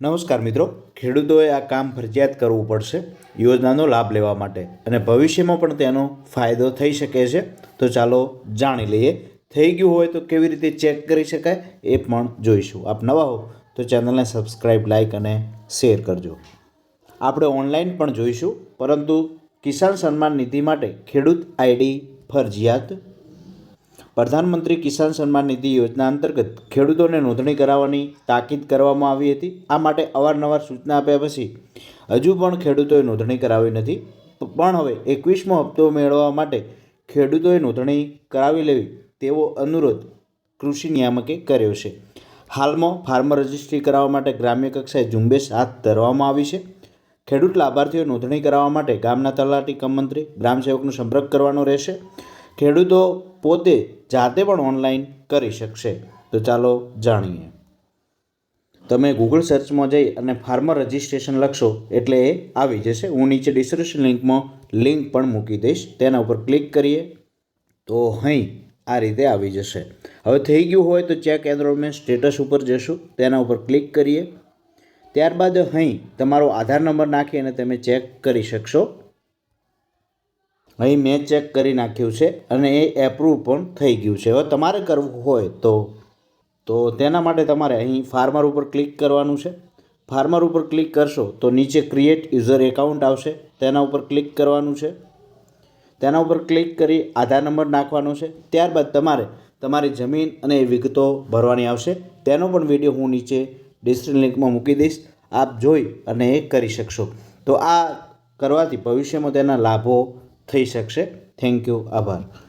નમસ્કાર મિત્રો, ખેડૂતોએ આ કામ ફરજિયાત કરવું પડશે યોજનાનો લાભ લેવા માટે અને ભવિષ્યમાં પણ તેનો ફાયદો થઈ શકે છે. તો ચાલો જાણી લઈએ, થઈ ગયું હોય તો કેવી રીતે ચેક કરી શકાય એ પણ જોઈશું. આપ નવા હો તો ચેનલને સબસ્ક્રાઈબ લાઈક અને શેર કરજો. આપણે ઓનલાઈન પણ જોઈશું, પરંતુ કિસાન સન્માન નિધિ માટે ખેડૂત આઈડી ફરજિયાત પ્રધાનમંત્રી કિસાન સન્માન નિધિ યોજના અંતર્ગત ખેડૂતોને નોંધણી કરાવવાની તાકીદ કરવામાં આવી હતી. આ માટે અવારનવાર સૂચના આપ્યા પછી હજુ પણ ખેડૂતોએ નોંધણી કરાવી નથી. પણ હવે એકવીસમો હપ્તો મેળવવા માટે ખેડૂતોએ નોંધણી કરાવી લેવી તેવો અનુરોધ કૃષિ નિયામકે કર્યો છે. હાલમાં ફાર્મર રજિસ્ટ્રી કરાવવા માટે ગ્રામ્ય કક્ષાએ ઝુંબેશ હાથ ધરવામાં આવી છે. ખેડૂત લાભાર્થીઓ નોંધણી કરાવવા માટે ગામના તલાટી કમ મંત્રી, ગ્રામ સેવકનો સંપર્ક કરવાનો રહેશે. ખેડૂતો પોતે જાતે પણ ઓનલાઈન કરી શકશે. તો ચાલો જાણીએ. તમે ગૂગલ સર્ચમાં જઈ અને ફાર્મર રજિસ્ટ્રેશન લખશો એટલે એ આવી જશે. હું નીચે ડિસ્ક્રિપ્શન લિંકમાં લિંક પણ મૂકી દઈશ. તેના ઉપર ક્લિક કરીએ તો અહીં આ રીતે આવી જશે. હવે થઈ ગયું હોય તો ચેક એનરોલમેન્ટ સ્ટેટસ ઉપર જશું. તેના ઉપર ક્લિક કરીએ. ત્યારબાદ અહીં તમારો આધાર નંબર નાખી અને તમે ચેક કરી શકશો. અહીં મેં ચેક કરી નાખ્યું છે અને એ એપ્રૂવ પણ થઈ ગયું છે. હવે તમારે કરવું હોય તો તો તેના માટે તમારે અહીં ફાર્મર ઉપર ક્લિક કરવાનું છે. ફાર્મર ઉપર ક્લિક કરશો તો નીચે ક્રિએટ યુઝર એકાઉન્ટ આવશે. તેના ઉપર ક્લિક કરવાનું છે. તેના ઉપર ક્લિક કરી આધાર નંબર નાખવાનો છે. ત્યારબાદ તમારે તમારી જમીન અને એ વિગતો ભરવાની આવશે. તેનો પણ વીડિયો હું નીચે ડિસ્ક્રિપ્શન લિંકમાં મૂકી દઈશ. આપ જોઈ અને એ કરી શકશો. તો આ કરવાથી ભવિષ્યમાં તેના લાભો થઈ શકશે. થેન્ક યુ આભાર.